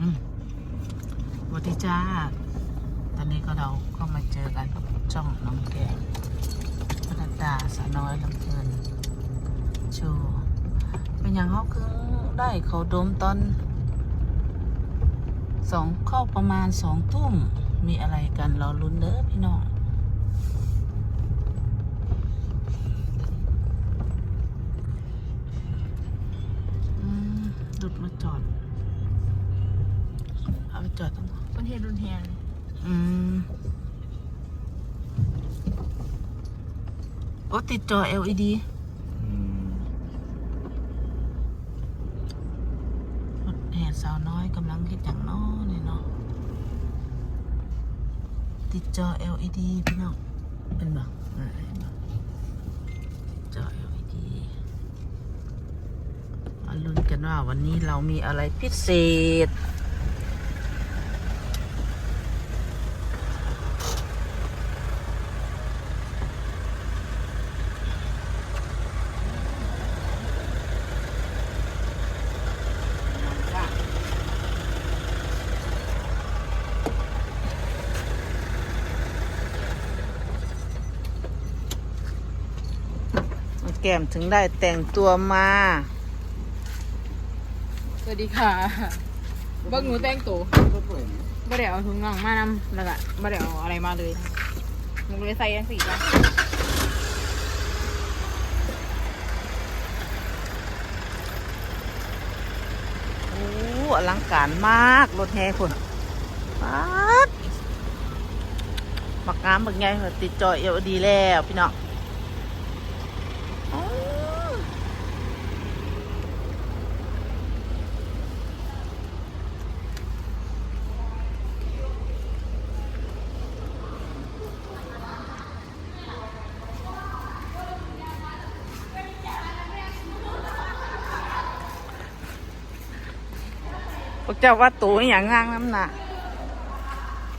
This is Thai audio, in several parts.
สวัสดีจ้า ตอนนี้ก็เราก็มาเจอกันกับช่องน้องแกงพระดาสาน้อยลำเพลินโชว์เป็นอย่างเขาคือได้เขาดมตอนสองเข้าประมาณสองทุ่มมีอะไรกันเราลุ้นเด้อพี่น้องอืมดุดมาจอด เอาไปจอดตรงนั้นประเทศรุนแรงอืมโอ้ติดจอ LED รถแห่สาวน้อยกำลังคิดอย่างน้อเนี่ยเนาะติดจอ LED พี่น้องเป็นบ่อ่าเห็นบ่ติดจอ LED มาลุ้นกันว่าวันนี้เรามีอะไรพิเศษ แก้มถึงได้แต่งตัวมา สวัสดีค่ะเบิ้งหนูแต่งตัวไม่ได้เอาถุงน่องมานำแล้วก็ไม่ได้เอาอะไรมาเลยหนูเลยใส่ยังสี่จ้ะโอ้อลังการมากรถแห่คนปัดบักงามบักใหญ่ติดจอเอวดีแล้วพี่น้องอ๋อพ วกเจ้าว่าตัวอหย่างงางน้ำหนัก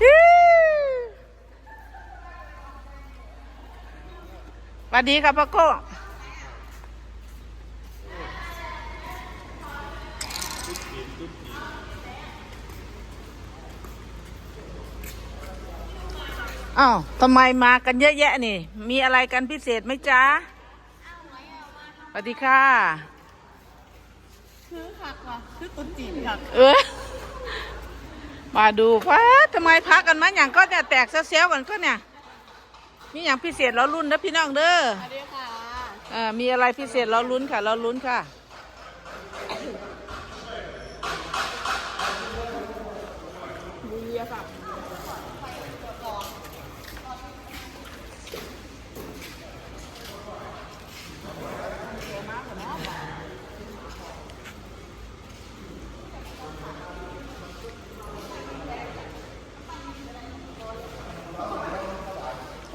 อิ๊วสวัสดีครับพ่อโก้อ้าวทำไมมากันเยอะแยะนี่ มีอะไรกันพิเศษไหมจ๊ะสวัสดีค่ะ คือคักว่ะคือตุ๊จีนคักเออมาดูพัดทำไมพักกันมาอย่างก็เนี่ยแตกเซลๆกันก็เนี่ย มีอย่างพิเศษเราลุ้นนะพี่น้องเด้อสวัสดีค่ะเออมีอะไรพิเศษเราลุ้นค่ะ เราลุ้นค่ะ บูเรียค่ะ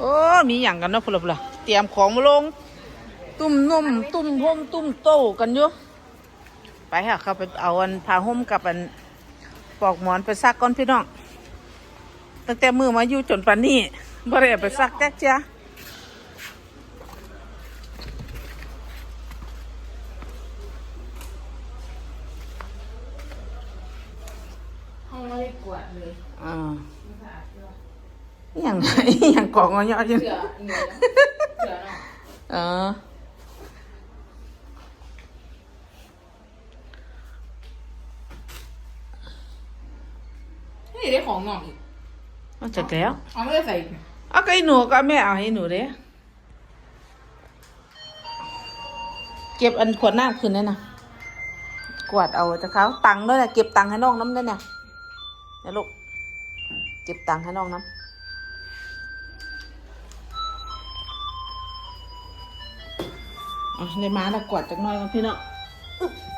โอ้ มีอย่างกันเนาะพวกเราพวกเราเตรียมของมาลง ตุ่มนุ่มตุ่มห่มตุ่มโต้กันอยู่ไปค่ะเข้าไปเอาอันผ้าห่มกับอันปลอกหมอนไปซักก่อนพี่น้องตั้งแต่มือมาอยู่จนป่านนี้บ่ได้เอาไปซักแจ๊กจ้าห้องไม่ได้กวาดเลยอ่า อหย่างอหย่างกล่องเงาะอยู่เสือเหนื่อยเสือเนาะเออ นี่ได้ของน่องอีกเอาจัดแล้วเอาไม่ได้ใส่อีกเอาก็ไอ้หนูก็แม่เอาให้หนูเด้เก็บอันขวดน้ำคืนนั่นนะกวาดเอาจะเขาตังค์ด้วยนะเก็บตังค์ให้น้องน้ำด้วยนะนะลูกเก็บตังค์ให้น้องน้ำ อะในม้าละกวาดจักหน้อยกันพี่เนาะ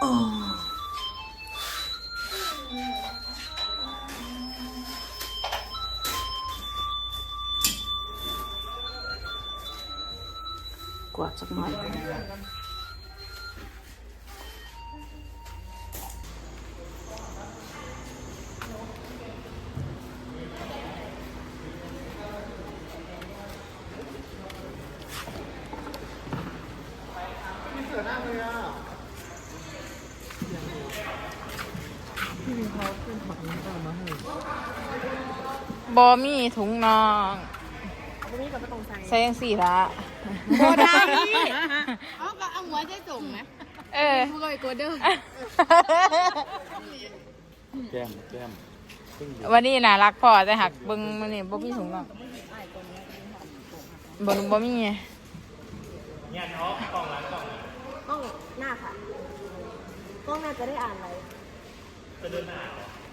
อ๋อกวาดจักหน่อย บอมีถุงนองใส่ยังสี่ละบอได้เอาก็เอาหัวใจส่งนะเออกูก็ไปโกเด้อแก้มแก้มวันนี้น่ารักพอแต่หักเบิ้งมันนี่บ่มีถุงนองบ่บ่มีไงกล้องหน้าค่ะกล้องหน้าจะได้อ่านอะไรจะเดินหน้า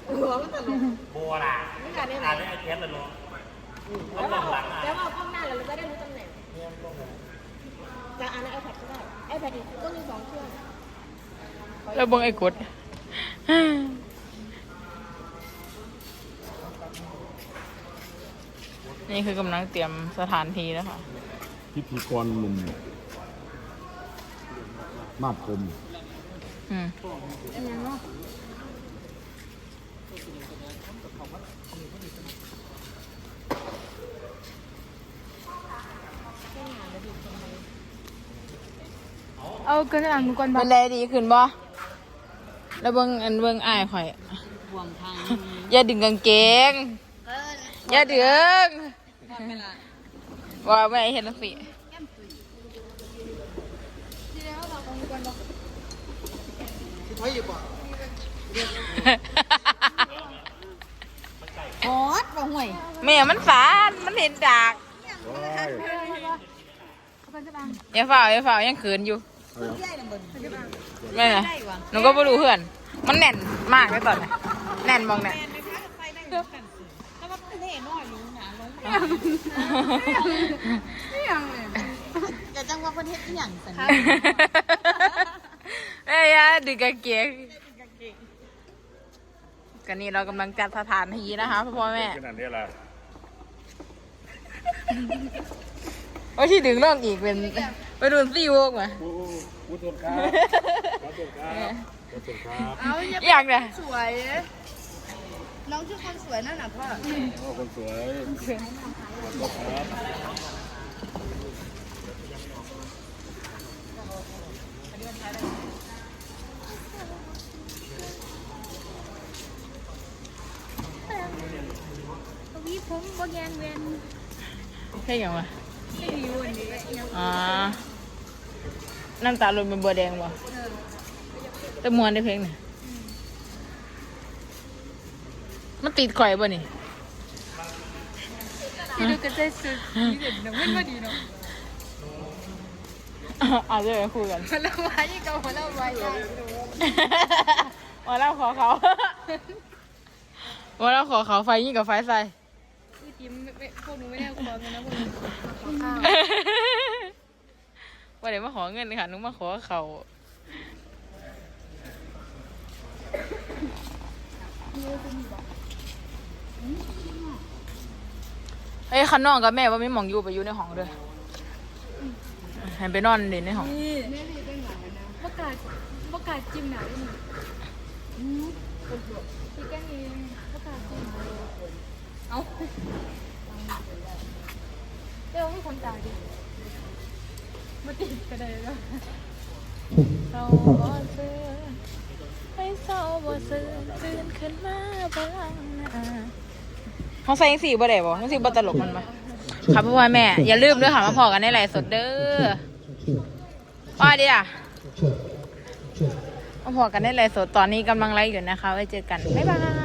หัวมันตลกบัวล่ะไม่การได้ไหนอ่านได้ไอเทสเลยเนาะแล้วเราแล้วเรากล้องหน้าเราจะได้รู้ตำแหน่งจะอ่านในไอแพดก็ได้ไอแพดอีกก็มีสองเครื่องแล้วเบิ้งไอ้กดนี่คือกำลังเตรียมสถานที่แล้วค่ะพิธีกรหนุ่มมาดผมอืม เอากระหลังก่อนเป็นไรดีขึ้นบ่แล้วเบิ่งอันเบิ่งอ้ายข่อยห่วงทางอย่าดึงกางเกง อย่าดึงว่าไม่เห็นสิโอ๊ตบ่ ห่วยแม่มันฝานมันเห็นดากอย่าฝ่าอย่าฝ่ายังเขินอยู่แม่น่ะหนูก็ไม่รู้เพื่อน มันแน่นมากเลยตอนนี้แน่นมองแน่นจะจังว่าประเทศอีหยังสันเอ้ยอะดึงกางเกง กันนี่เรากำลังจัดสถานที่นะคะพ่อพ่อแม่ขนาดนี้ล่ะโอ้ยที่ดึงเรื่องอีกเป็นไปดูซีวกมาโอ้โหต้นครับขอต้นครับขอต้นครับเอาอย่าอยากเนี่ยสวย น้องชื่อคนสวยนั่นน่ะพ่อโอ้คนสวยขอต้นครับ วีผมบ่ แยงเวนใช่ยังวะไม่มีวันนี้อ๋อน้ำตาลนเป็นบัวแดงบ่แต่มวนได้เพลงนี่มันติดข่อยบ่นี่ที่ดูกันใจสุดนี่เด็ดน้ำมันมาดีเนาะอาจจะไปคุยกันพลังวายนี่เก่าพลังวายจ้ามาแล้วขอเขามาแล้วขอเขาไฟยิ่งกับไฟใส่พี่จิม ไม่พวกหนูไม่ได้ความเลยนะพวกหนูขอข้าวว่าเดี๋ยวมาขอเงินค่ะหนุมาขอเขาเอ้ยคันน้องกับแม่ว่าไม่มองอยู่ไปอยู่ในห้องเลยให้ไปนอนเด่นในห้องประกาศประกาศจิ้มหนาด้วยนี่พี่แก้งเองประกาศจิ้มเอาเดี๋ยวให้ คนตายดิมาติดกันเลยแล้วเศร้าบ่ซื้อไม่เศร้าบ่ซื้อตื่นขึ้นมาพลังหน้าเขาใส่ยังสีบ่ได้บ่ยังสีบ่ตลกมันมาครับพ่อแม่ อย่าลืมด้วยค่ะมาพอกันในไลฟ์สดเด้อว่าดีอะมาพอกันในไลฟ์สดตอนนี้กำลังไลฟ์อยู่นะคะ ไว้เจอกัน บ๊ายบาย